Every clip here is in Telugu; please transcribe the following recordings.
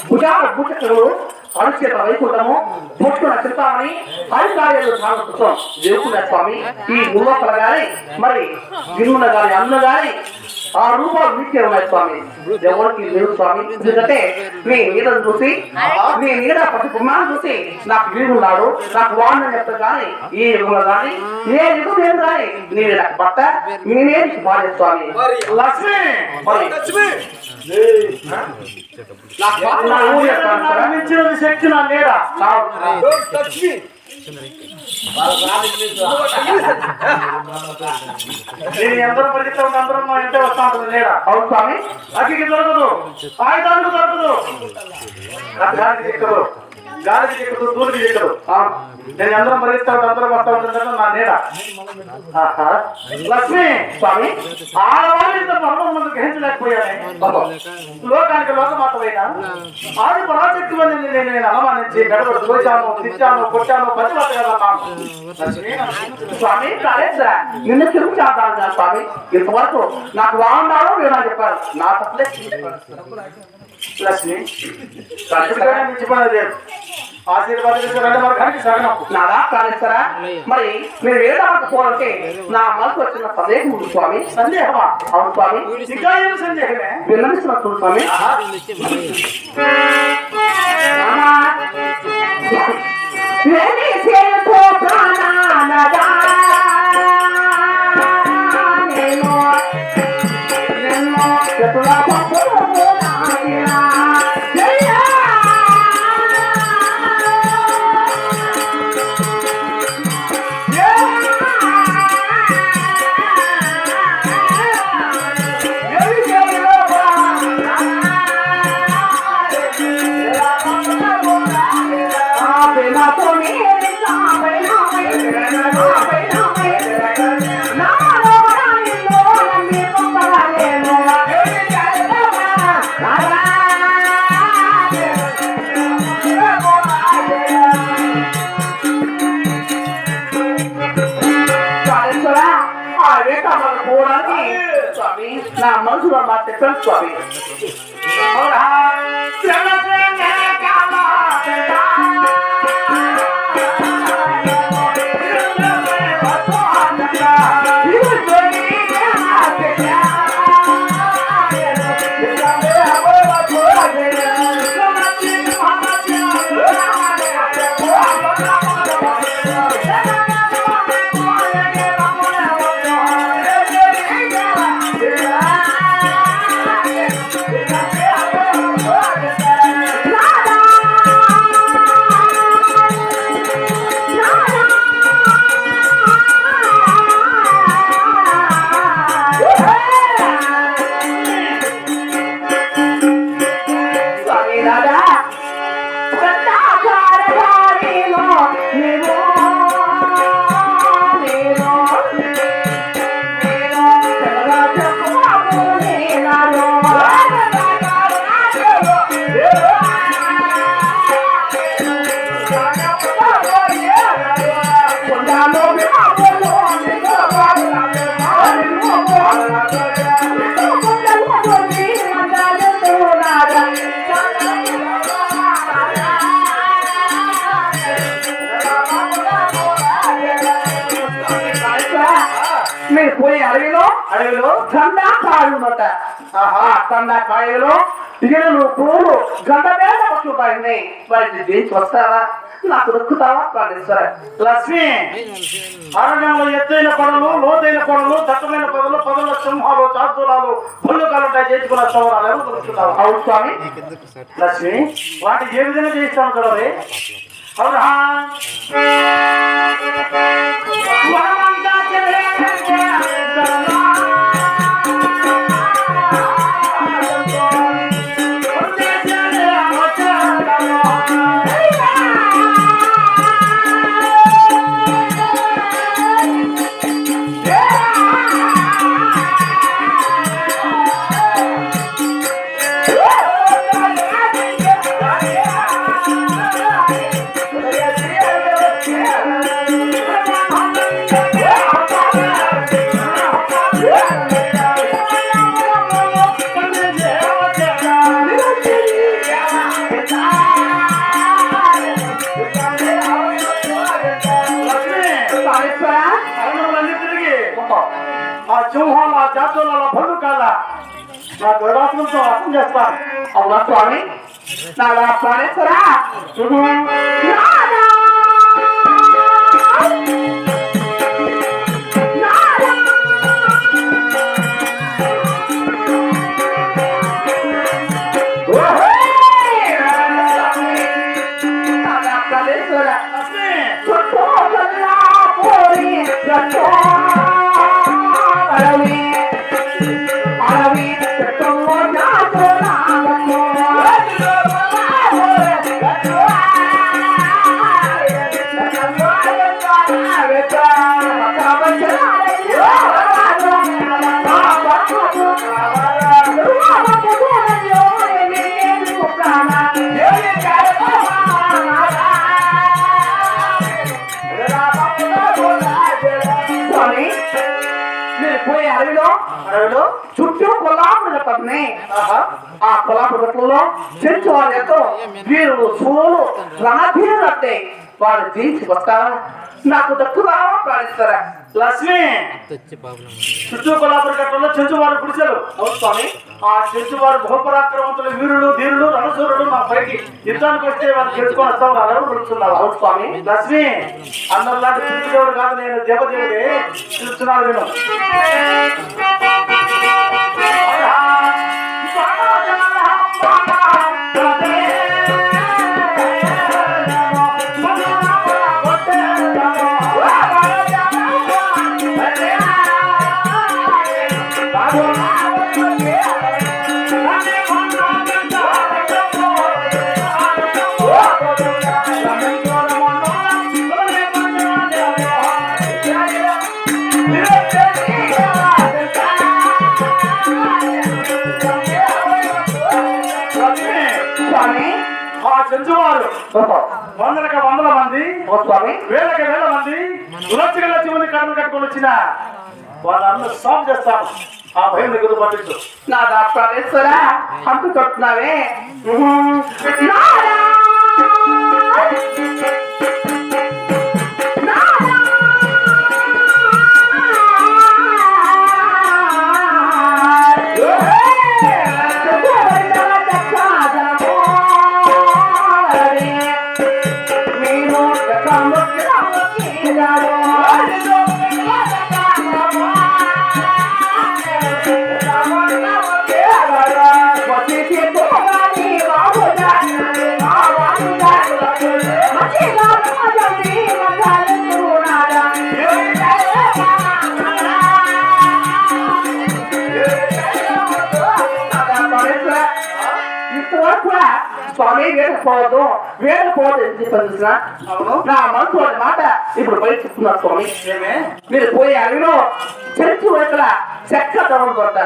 భుజాల భూచక్రులు అరుచేత వైకుంఠము భక్తుల చిత్తామని అధికారులు సాగుతాం దేవుకున్న స్వామి ఈ గురువక్కల గాని మరి గిన్నున గాని అన్న గాని ఆ రూపాలు మీకే ఉన్నాయి స్వామి. ఎవరికి లేవు స్వామి. ఎందుకంటే మీ నీడ చూసి మీ నీడ ప్రతి బొమ్మను చూసి నాకు వీరున్నాడు నాకు వాడిన చెప్తా కానీ ఏ యుగంలో కానీ ఏ యుగం లేదు కానీ నేను నాకు భర్త నేనే భార్య స్వామి. లక్ష్మి! మరి శక్తి నా లేడ నేను ఎందరూ పరిగెత్తా మా ఇంటే వస్తా ఉంటుంది అవును స్వామి. అగ్గికి దొరకదు. ఆయుధానికి దొరకదు. గాలి చేయకూడదు చిక్కదు చేయకూడదు నేను అందరం పరిగెత్తా అందరం వస్తా ఉంటుంది నా నీడ లక్ష్మి స్వామి ఆడవాళ్ళు ఇంత పర్వం ముందు గ్రహించలేకపోయాను బాబా. లోకానికి లోకమాతమైనా ఆది పరాశక్తి అని నేను నేను అనుమానించి గడపడు దోచాను తిట్టాను కొట్టాను పది స్వామి కాలేదా నిన్న తిరుగు చేద్దాం స్వామి. ఇంతవరకు నాకు బాగున్నాడు నేను చెప్పాను నా తప్పలే లక్ష్మి ఖచ్చితంగా మించిపోయినది లేదు. ఆశీర్వాదం రెండు మార్గానికి సగనం నాదా కాళేశ్వరా మరి మీరు వేదాలకు పోవాలంటే నా మనసు వచ్చిన సందేహం ఉంది స్వామి. సందేహమా? అవును స్వామి. ఇంకా ఏం సందేహమే విన్నవిస్తున్నట్టు స్వామి. వేణి స్వామి నా మనసులో మా చెప్పాను స్వామి అడవిలో ఆహా గండాకాయలు ఇగలు పూలు గండ మీద వచ్చుతాయి వాటిని దేనికి వస్తారా నాకు దొక్కుతావా కాళేశ్వర లక్ష్మి అరణ్యంలో ఎత్తైన కొడలు లోతైన కొడలు దట్టమైన పొదలు పదల సింహాలు చాతులాలు పుల్లుకాలు ఉంటాయి చేసుకున్న చౌరాలు ఎవరు దొరుకుతున్నావు అవును స్వామి. లక్ష్మి వాటి ఏ విధంగా చేయిస్తాను చూడవే అవునా? అవునా స్వామి నాదా ప్రాణేశ్వరా అడవిలో చుట్టూ కొలాపులు పడినాయి ఆ కొల్లాపు గట్లలో చెంచు వాళ్ళతో వీరు సోలు రణధీరులు అంటే వాళ్ళు తీసి వస్తారా నాకు దక్కురా ప్రాణిస్తారా? లక్ష్మి! చుట్టూ కొల్లాపురి కట్టలో చెంచువారు గుడిసెలు. అవును స్వామి ఆ చెంచువారు బహుపరాక్రమంతులు వీరులు ధీరులు రణసూరులు మా పైకి యుద్ధానికి వస్తే వాళ్ళు గెలుచుకొని వస్తాం పిలుస్తున్నావా అవును స్వామి లక్ష్మి! అందరిలాంటి దేవుడు కాదు నేను దేవదేవుడే పిలుస్తున్నాను విను వందలకి వందల మంది స్వామి వేలకి వేల మంది లక్ష మంది కడుపు కట్టుకొని వచ్చిన వాళ్ళందరూ సాల్వ్ చేస్తాను ఆ భయం దగ్గర పట్టించు? నా ప్రాణేశ్వర అంటు కొట్టున్నావే వేడకపోవద్దు ఎందుకు చెప్పాను తెలుసా? అవును. నా మనసు అనే మాట ఇప్పుడు బయట చెప్తున్నారు స్వామి. ఏమే? మీరు పోయే అడవిలో చర్చి వైపుల చెక్క తగలబడ్డ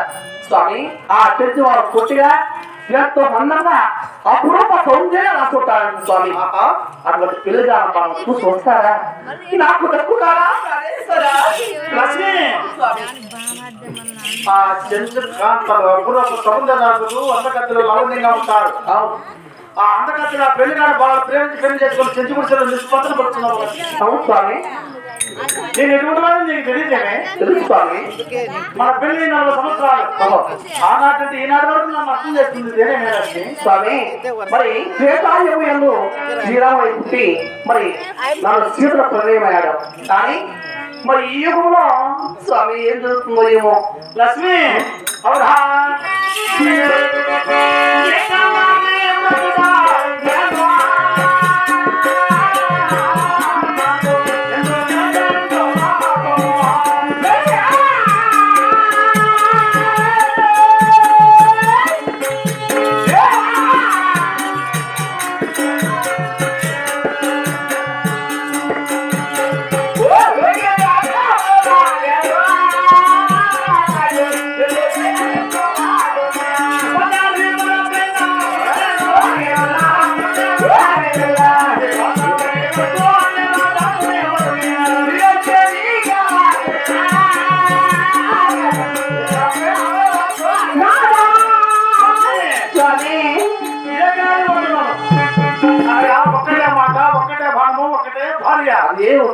స్వామి ఆ చర్చి వారు కొట్టిగా ఎంతో అందంగా అపురూప సౌందర్యం రాసుకుంటారండి స్వామి. అటువంటి పిల్లగా మనం చూసి వస్తారా నాకు దక్కుతారా? లక్ష్మి. ఆ కాంతలు అపురూప సౌందర్యాలు అందకత్తులు లవణ్యంగా ఉంటారు. అవును. ఆ అందకత్తులు ఆ పెళ్ళి కాడ బాగా ప్రేమించి పెళ్ళి చేసుకొని చెంచు గుడిసెలు నిష్పత్తులు పడుతున్నారు అవును స్వామి. నేను ఎటువంటి వాడిని నీకు తెలియదేమే తెలుసు స్వామి. మన పెళ్ళి నలభై సంవత్సరాలు. ఆనాటి అంటే ఈనాటి వరకు నన్ను అర్థం చేస్తుంది మేలక్ష్మి స్వామి మరి శ్వేతాయుగు ఎందు శ్రీరాముడి పుట్టి మరి నన్ను సీతల ప్రమేయమయ్యాడు కానీ మరి ఈ యుగంలో స్వామి ఏం జరుగుతుందో ఏమో? లక్ష్మి అవునా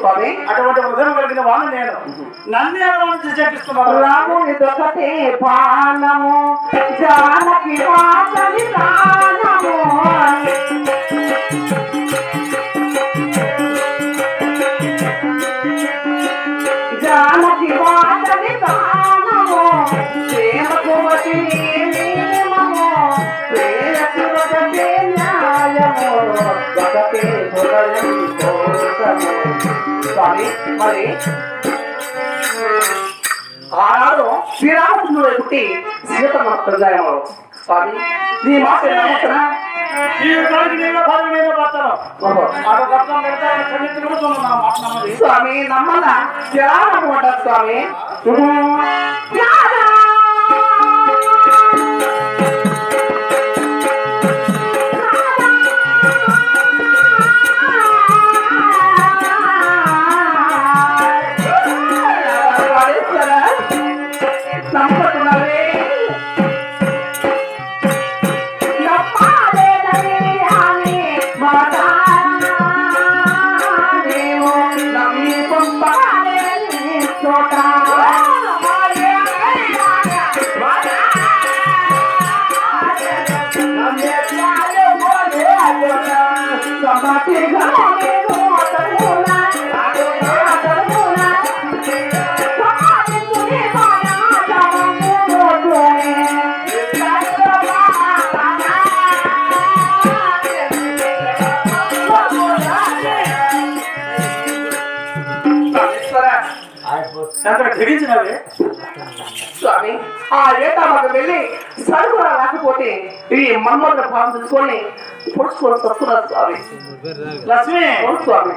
స్వామి అటువంటి హృదయం కలిగిన వాడిని నేను. నన్ను ఎవరు నుంచి చేపిస్తున్నాను రాముని దొకటే బాణము జానకి వాసని ప్రాణము. జానకి వాసని న్యాయము. కోసము స్వామి మరి ఆనాడు శ్రీరామచంద్రుడు పుట్టి సీతమ్మ ప్రజాయము స్వామి నీ మాట నమ్ముతున్నా మాట్లాడేమో తెగించినవి స్వామి ఆ ఏటామకు వెళ్ళి సరుకు రాకపోతే ఈ మన్మోహన భావం తెలుసుకొని పొడుచుకొని వస్తున్నారు స్వామి. లక్ష్మి అవును స్వామి.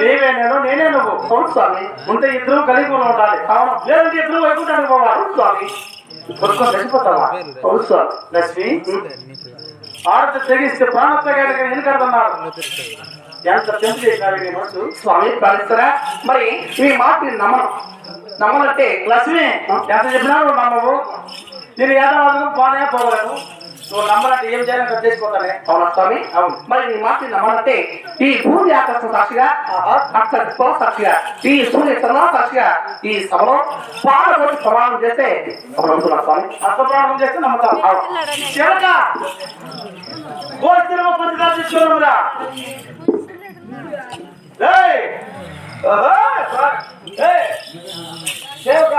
నీవే నేను నేనే నువ్వు. అవును స్వామి. ఉంటే ఇద్దరు కలిగి ఉండాలి. అవును లేదంటే ఇద్దరు వైకుంఠానికి పోవాలి స్వామి. కొడుకొని చచ్చిపోతావా? అవును స్వామి. లక్ష్మి ఆడత తెగిస్తే ప్రాణత్యాగానికి నేను కడుతున్నాడు ఎంత తెంపు చేసినావు నీ మనసు స్వామి ప్రార్థిస్తారా మరి మీ మాట నేను నమ్మను. నమ్మనంటే లక్ష్మి ఎంత చెప్పినా నువ్వు నమ్మవు. నేను ఏదో పోనే పోగలను. నువ్వు నమ్మాలంటే ఏం చేయాలని కట్ అవునా స్వామి? అవును. మరి నీ మాట నమ్మాలంటే ఈ భూమి ఆకాశం సాక్షిగా అక్షర సాక్షిగా ఈ సూర్య చంద్ర సాక్షిగా ఈ సభలో పాల్గొని ప్రమాణం చేస్తే నమ్ముతున్నా స్వామి? అర్థప్రాణం చేస్తే నమ్ముతాం. అవును. చిలక గోస్తిరమ పత్రికా తీసుకున్నామురా ఏయ్ ఓహో ఏయ్ సేవక